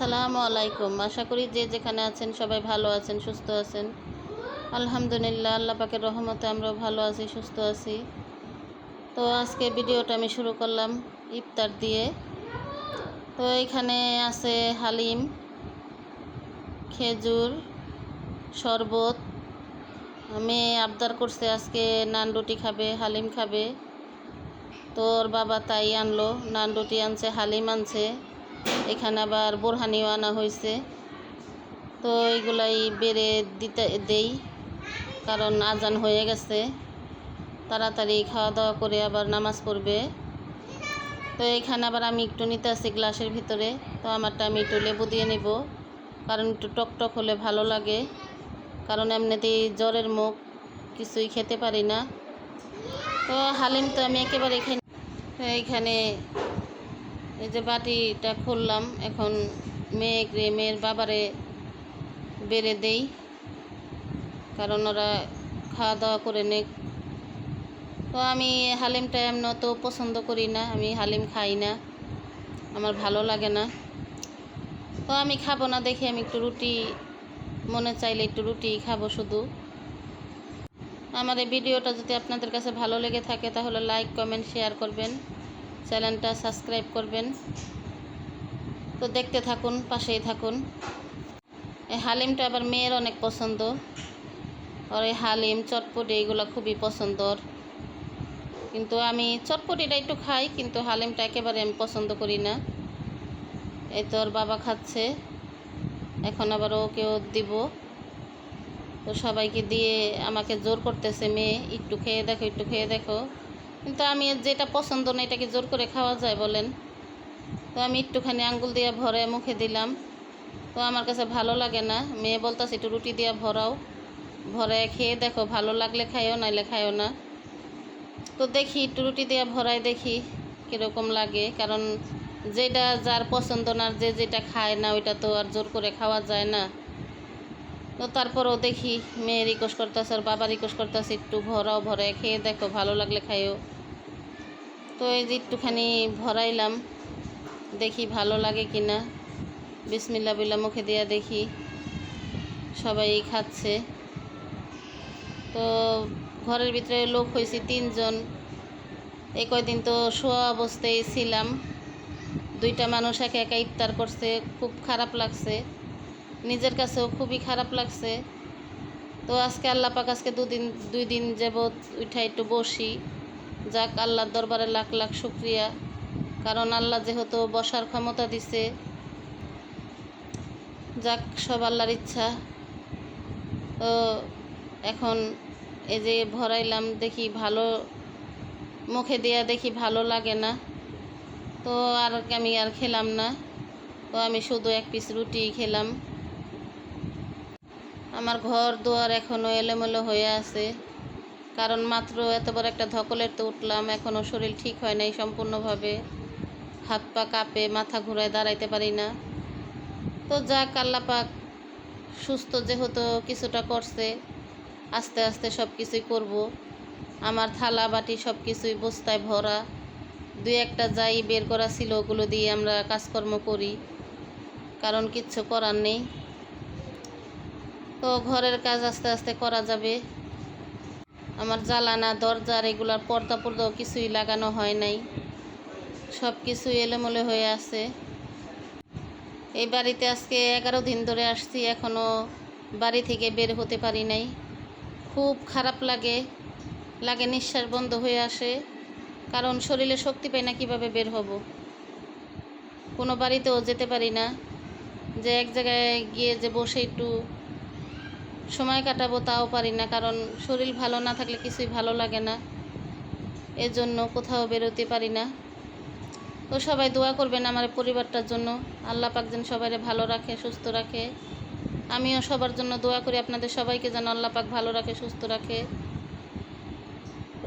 আসসালামু আলাইকুম। আশা করি যে যেখানে আছেন সবাই ভালো আছেন, সুস্থ আছেন। আলহামদুলিল্লাহ, আল্লাহ পাকের রহমতে আমরাও ভালো আছি, সুস্থ আছি। তো আজকে ভিডিওটা আমি শুরু করলাম ইফতার দিয়ে। তো এখানে আছে হালিম, খেজুর, শরবত। আমি আবদার করছে আজকে নান রুটি খাবে, হালিম খাবে। তোর বাবা তাই আনলো, নান রুটি আনছে, হালিম আনছে। এখানে আবার বোরহানিও আনা হয়েছে। তো এইগুলাই বেড়ে দিতে দেই, কারণ আজান হয়ে গেছে। তাড়াতাড়ি খাওয়া দাওয়া করে আবার নামাজ পড়বে। তো এখানে আবার আমি একটু নিতে আসি গ্লাসের ভিতরে। তো আমারটা আমি একটু লেবু দিয়ে নেব, কারণ একটু টক টক হলে ভালো লাগে। কারণ এমনিতেই জ্বরের মুখ, কিছুই খেতে পারি না। তো হালিম তো আমি একেবারে এখানে এইখানে এই যে বাটিটা খুললাম, এখন মেয়ে মেয়ের বাবারে বেড়ে দেই, কারণ ওরা খাওয়া দাওয়া করে নে তো আমি হালিমটা এমন তো পছন্দ করি না, আমি হালিম খাই না, আমার ভালো লাগে না। তো আমি খাব না, দেখে আমি একটু রুটি, মনে চাইলে একটু রুটি খাব শুধু। আমার এই ভিডিওটা যদি আপনাদের কাছে ভালো লেগে থাকে, তাহলে লাইক কমেন্ট শেয়ার করবেন। চ্যানেলটা সাবস্ক্রাইব করবেন। তো দেখতে থাকুন, পাশেই থাকুন। এই হালিমটা আবার মেয়ের অনেক পছন্দ। আর এই হালিম, চটপটি এগুলো খুবই পছন্দ ওর। কিন্তু আমি চটপটিটা একটু খাই, কিন্তু হালিমটা একেবারে আমি পছন্দ করি না। এই তো ওর বাবা খাচ্ছে। এখন আবার ওকেও দিব। তো সবাইকে দিয়ে আমাকে জোর করতেছে, মেয়ে, একটু খেয়ে দেখো, একটু খেয়ে দেখো। কিন্তু আমি যেটা পছন্দ না এটাকে জোর করে খাওয়া যায় বলেন। তো আমি একটুখানি আঙ্গুল দিয়ে ভরে মুখে দিলাম। তো আমার কাছে ভালো লাগে না। মেয়ে বলতেছে, একটু রুটি দিয়ে ভরাও। ভরে খেয়ে দেখো, ভালো লাগলে খাইও, নাইলে খাইও না। তো দেখি, একটু রুটি দিয়ে ভরাই দেখি কীরকম লাগে। কারণ যেটা যার পছন্দ না যে যেটা খায় না, ওইটা তো আর জোর করে খাওয়া যায় না। তো তারপরও দেখি মেয়ে রিকোয়েস্ট করতেছে আর বাবা রিকোয়েস্ট করতেছে একটু ভরাও ভরে খেয়ে দেখো, ভালো লাগলে খাইও। তো এই যে একটুখানি ভরাইলাম, দেখি ভালো লাগে কি না বিসমিল্লা বিল্লা মুখে দিয়া দেখি, সবাই খাচ্ছে। তো ঘরের ভিতরে লোক হয়েছে তিনজন। এই কয়দিন তো শোয়া অবস্থায় ছিলাম। দুইটা মানুষ একা একা ইফতার করছে, খুব খারাপ লাগছে। নিজের কাছেও খুবই খারাপ লাগছে। তো আজকে আল্লাহ পাক আজকে দুদিন, দুই দিন যাবৎ উঠা একটু বসি। যাক, আল্লাহর দরবারে লাখ লাখ শুক্রিয়া। কারণ আল্লাহ যেহেতু বসার ক্ষমতা দিছে। যাক, সব আল্লাহর ইচ্ছা। তো এখন এই যে ভরাইলাম, দেখি ভালো মুখে দেয়া দেখি ভালো লাগে না। তো আর আমি আর খেলাম না। তো আমি শুধু এক পিস রুটি খেলাম। আমার ঘর দুয়ার এখনও এলোমেলো হয়ে আছে। কারণ মাত্র এত বড় একটা ধকলের তো উঠলাম এখনও শরীর ঠিক হয় নাই সম্পূর্ণভাবে। হাত পা কাঁপে, মাথা ঘুরায় দাঁড়াইতে পারি না। তো যাক আল্লাপাক সুস্থ যেহেতু কিছুটা করছে, আস্তে আস্তে সব কিছুই করব। আমার থালা বাটি সব কিছুই বস্তায় ভরা। দুই একটা যাই বের করা ছিল, ওগুলো দিয়ে আমরা কাজকর্ম করি। কারণ কিচ্ছু করার নেই। তো ঘরের কাজ আস্তে আস্তে করা যাবে। আমার জ্বালানা দরজার এগুলার পর্দা পর্দাও কিছুই লাগানো হয় নাই। সব কিছুই এলোমেলো হয়ে আছে। এই বাড়িতে আজকে এগারো দিন ধরে আসছি এখনও বাড়ি থেকে বের হতে পারি নাই। খুব খারাপ লাগে। লাগে নিঃশ্বাস বন্ধ হয়ে আসে, কারণ শরীরে শক্তি পাই না কীভাবে বের হব। কোনো বাড়িতেও যেতে পারি না। যে এক জায়গায় গিয়ে যে বসে একটু সময় কাটাবো, তাও পারি না, কারণ শরীর ভালো না থাকলে কিছুই ভালো লাগে না। এজন্য কোথাও বেরোতে পারি না। তো সবাই দোয়া করবেন আমার পরিবারটার জন্য। আল্লাহ পাক যেন সবাই ভালো রাখে, সুস্থ রাখে। আমিও সবার জন্য দোয়া করি, আপনাদের সবাইকে যেন আল্লাহ পাক ভালো রাখে, সুস্থ রাখে।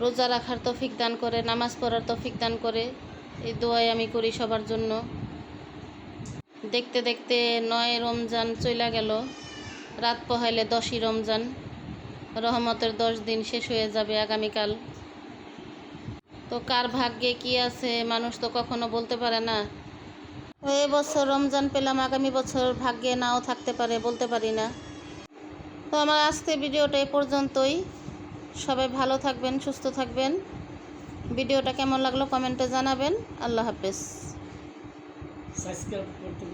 রোজা রাখার তফিক দান করে, নামাজ পড়ার তফিক দান করে, এই দোয়াই আমি করি সবার জন্য। দেখতে দেখতে নয় রমজান চইলা গেল। রাত পোহাইলে দশই রমজান। রহমতের দশ দিন শেষ হয়ে যাবে আগামীকাল। তো কার ভাগ্যে কি আছে মানুষ তো কখনো বলতে পারে না। তো এবছর রমজান পেলাম, আগামী বছর ভাগ্যে নাও থাকতে পারে বলতে পারি না। তো আমার আজকে ভিডিওটা এ পর্যন্তই। সবাই ভালো থাকবেন, সুস্থ থাকবেন। ভিডিওটা কেমন লাগল কমেন্টে জানাবেন। আল্লাহ হাফেজ। সাবস্ক্রাইব করতে